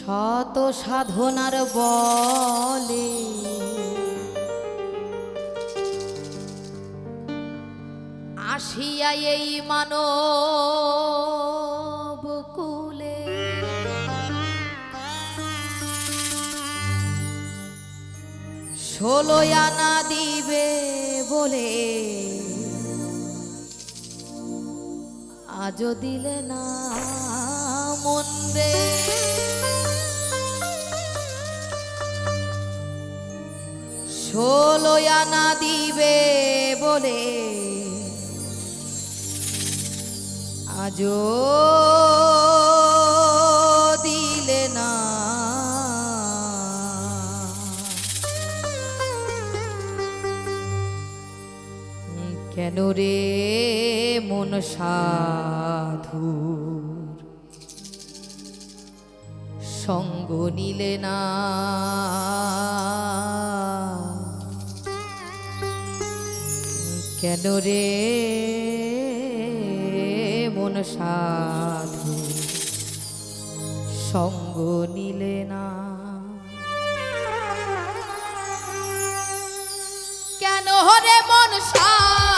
শত সাধনার বলে। আসিয়া এই মানব কুলে। ষোলো আনা দিবে বলে। আজ দিলে না মন্দির ষোলো আনা দিবে বলে। আজ দিলে না। কেন রে মন সাধু সঙ্গ নিলে না। কেন রে? মন সাধু। সঙ্গ নিলে না। কেন হরে মন সাধু?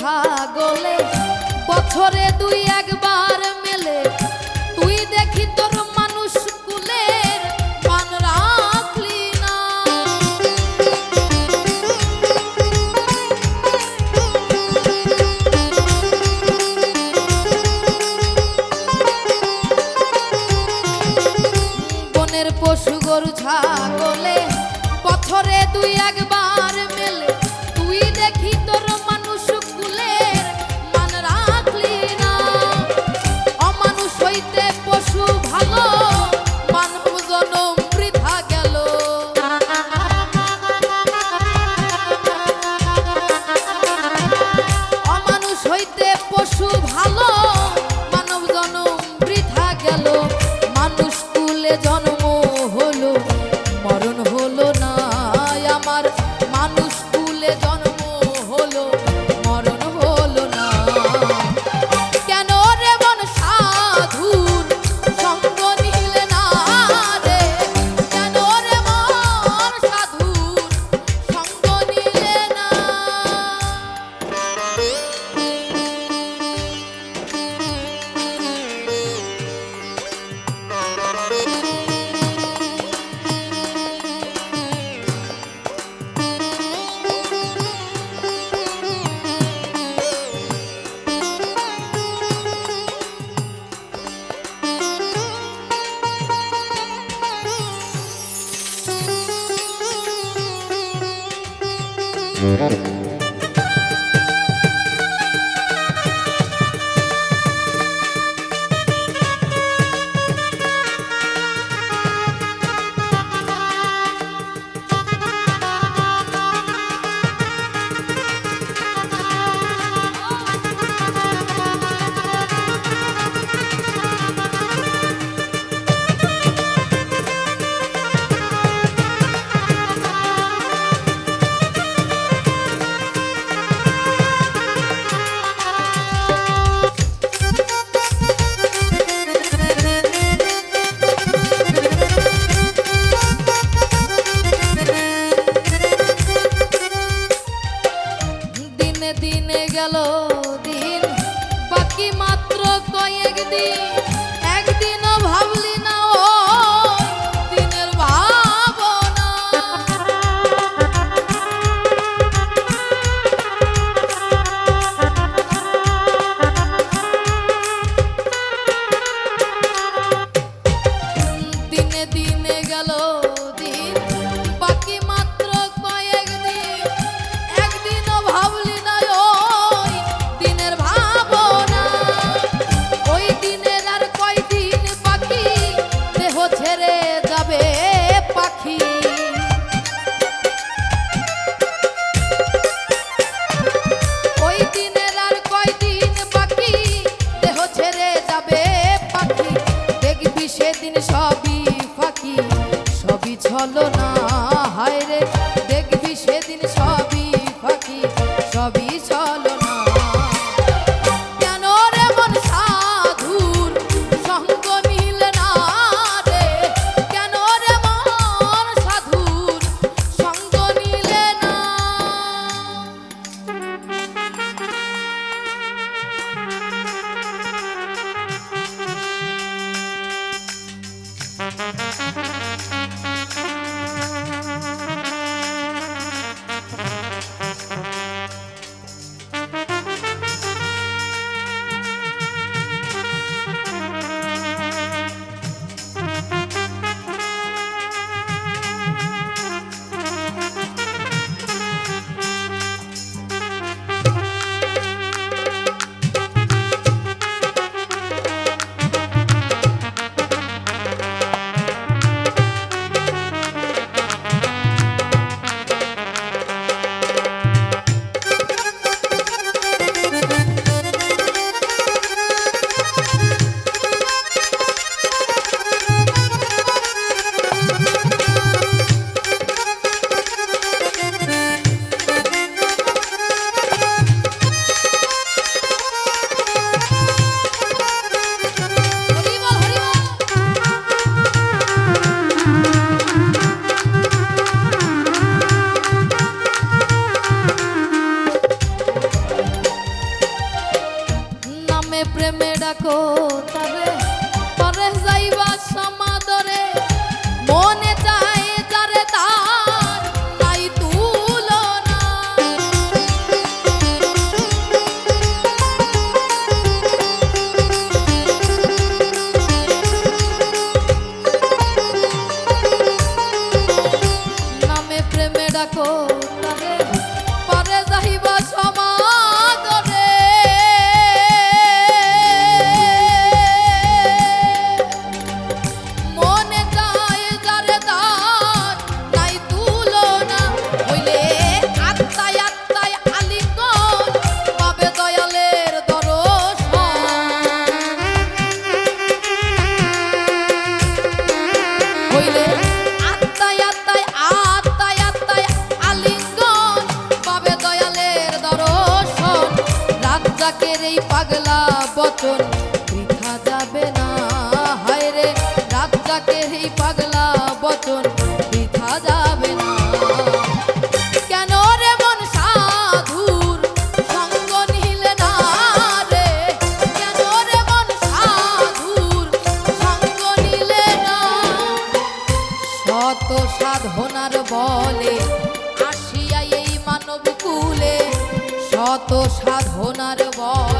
ছাগলে, বছরে দুই একবার মেলে। তুই দেখি তোর মানুষ কুলে পান রাখলি না। বনের পশু গরু ছাগলে, বছরে দুই এক গেল। ছলনা। করো আমাদের পাগলা বচন বৃথা যাবে না হায় রে রাত এই পাগলা বচন। কত সাধনার বল।